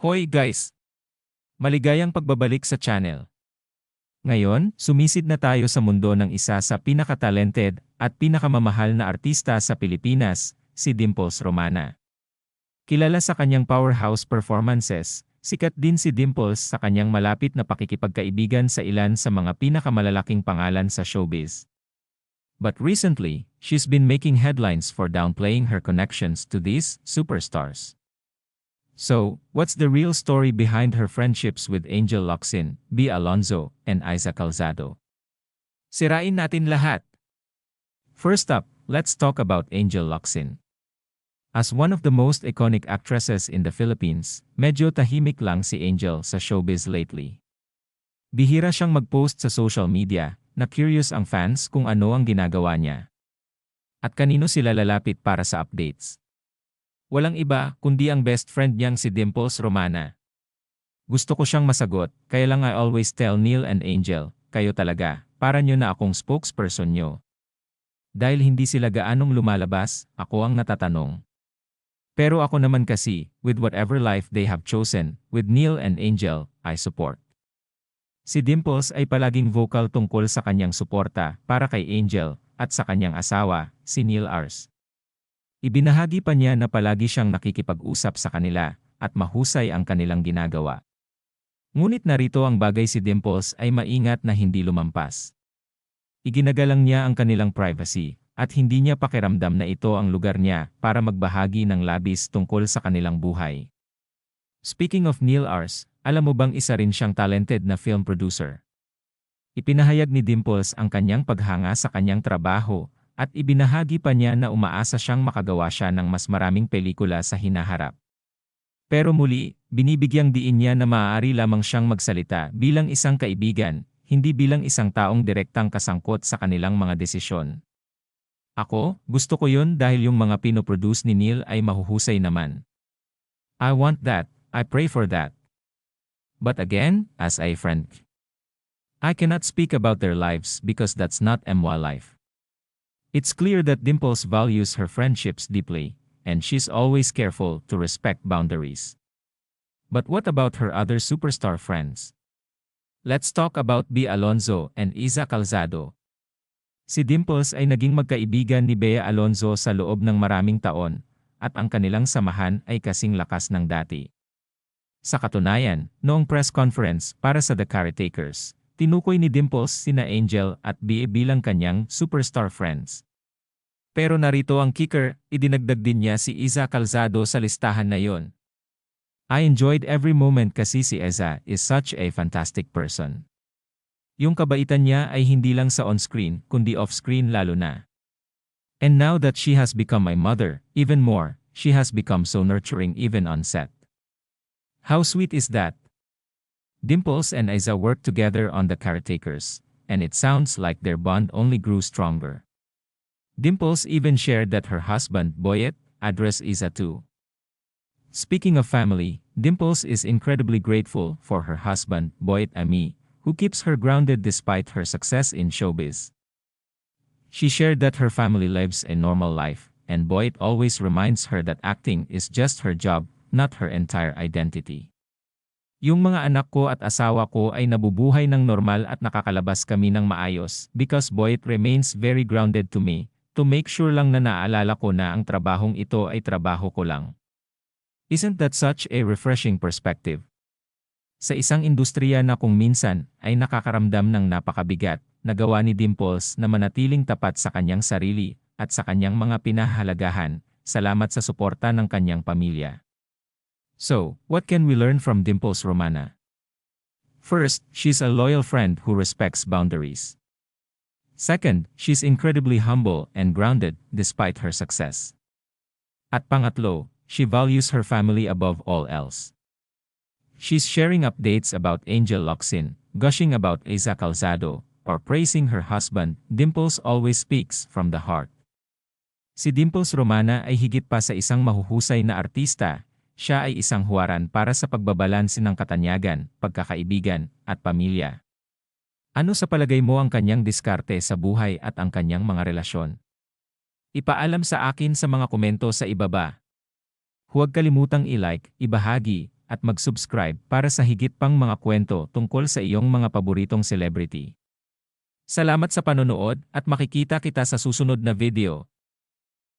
Hoy guys! Maligayang pagbabalik sa channel. Ngayon, sumisid na tayo sa mundo ng isa sa pinakatalented at pinakamamahal na artista sa Pilipinas, si Dimples Romana. Kilala sa kanyang powerhouse performances, sikat din si Dimples sa kanyang malapit na pakikipagkaibigan sa ilan sa mga pinakamalalaking pangalan sa showbiz. But recently, she's been making headlines for downplaying her connections to these superstars. So, what's the real story behind her friendships with Angel Locsin, B. Alonzo, and Isa Calzado? Sirain natin lahat. First up, let's talk about Angel Locsin. As one of the most iconic actresses in the Philippines, medyo tahimik lang si Angel sa showbiz lately. Bihira siyang mag-post sa social media, na curious ang fans kung ano ang ginagawa niya. At kanino sila lalapit para sa updates. Walang iba kundi ang best friend niyang si Dimples Romana. Gusto ko siyang masagot, kaya lang I always tell Neil and Angel, kayo talaga, para niyo na akong spokesperson niyo. Dahil hindi sila gaanong lumalabas, ako ang natatanong. Pero ako naman kasi, with whatever life they have chosen, with Neil and Angel, I support. Si Dimples ay palaging vocal tungkol sa kanyang suporta para kay Angel at sa kanyang asawa, si Neil Ars. Ibinahagi pa niya na palagi siyang nakikipag-usap sa kanila at mahusay ang kanilang ginagawa. Ngunit narito ang bagay si Dimples ay maingat na hindi lumampas. Iginagalang niya ang kanilang privacy at hindi niya pakiramdam na ito ang lugar niya para magbahagi ng labis tungkol sa kanilang buhay. Speaking of Neil Ars, alam mo bang isa rin siyang talented na film producer? Ipinahayag ni Dimples ang kanyang paghanga sa kanyang trabaho at ibinahagi pa niya na umaasa siyang makagawa siya ng mas maraming pelikula sa hinaharap. Pero muli, binibigyang diin niya na maaari lamang siyang magsalita bilang isang kaibigan, hindi bilang isang taong direktang kasangkot sa kanilang mga desisyon. Ako, gusto ko yun dahil yung mga pinoproduce ni Neil ay mahuhusay naman. I want that, I pray for that. But again, as a friend, I cannot speak about their lives because that's not MY life. It's clear that Dimples values her friendships deeply, and she's always careful to respect boundaries. But what about her other superstar friends? Let's talk about B. Alonzo and Isa Calzado. Si Dimples ay naging magkaibigan ni Bea Alonzo sa loob ng maraming taon, at ang kanilang samahan ay kasing lakas ng dati. Sa katunayan, noong press conference para sa The Caretakers, tinukoy ni Dimples sina Angel at BA bilang kanyang superstar friends. Pero narito ang kicker, idinagdag din niya si Iza Calzado sa listahan na yon. I enjoyed every moment kasi si Eza is such a fantastic person. Yung kabaitan niya ay hindi lang sa on-screen, kundi off-screen lalo na. And now that she has become my mother, even more, she has become so nurturing even on set. How sweet is that? Dimples and Isa worked together on The Caretakers, and it sounds like their bond only grew stronger. Dimples even shared that her husband, Boyet, addressed Isa too. Speaking of family, Dimples is incredibly grateful for her husband, Boyet Ami, who keeps her grounded despite her success in showbiz. She shared that her family lives a normal life, and Boyet always reminds her that acting is just her job, not her entire identity. Yung mga anak ko at asawa ko ay nabubuhay ng normal at nakakalabas kami ng maayos because Boyd remains very grounded to me, to make sure lang na naalala ko na ang trabahong ito ay trabaho ko lang. Isn't that such a refreshing perspective? Sa isang industriya na kung minsan ay nakakaramdam ng napakabigat, nagawa ni Dimples na manatiling tapat sa kanyang sarili at sa kanyang mga pinahalagahan, salamat sa suporta ng kanyang pamilya. So, what can we learn from Dimples Romana? First, she's a loyal friend who respects boundaries. Second, she's incredibly humble and grounded despite her success. At pangatlo, she values her family above all else. She's sharing updates about Angel Locsin, gushing about Isa Calzado, or praising her husband, Dimples always speaks from the heart. Si Dimples Romana ay higit pa sa isang mahuhusay na artista, siya ay isang huwaran para sa pagbabalanse ng katanyagan, pagkakaibigan, at pamilya. Ano sa palagay mo ang kanyang diskarte sa buhay at ang kanyang mga relasyon? Ipaalam sa akin sa mga komento sa ibaba. Huwag kalimutang i-like, ibahagi, at mag-subscribe para sa higit pang mga kwento tungkol sa iyong mga paboritong celebrity. Salamat sa panonood at makikita kita sa susunod na video.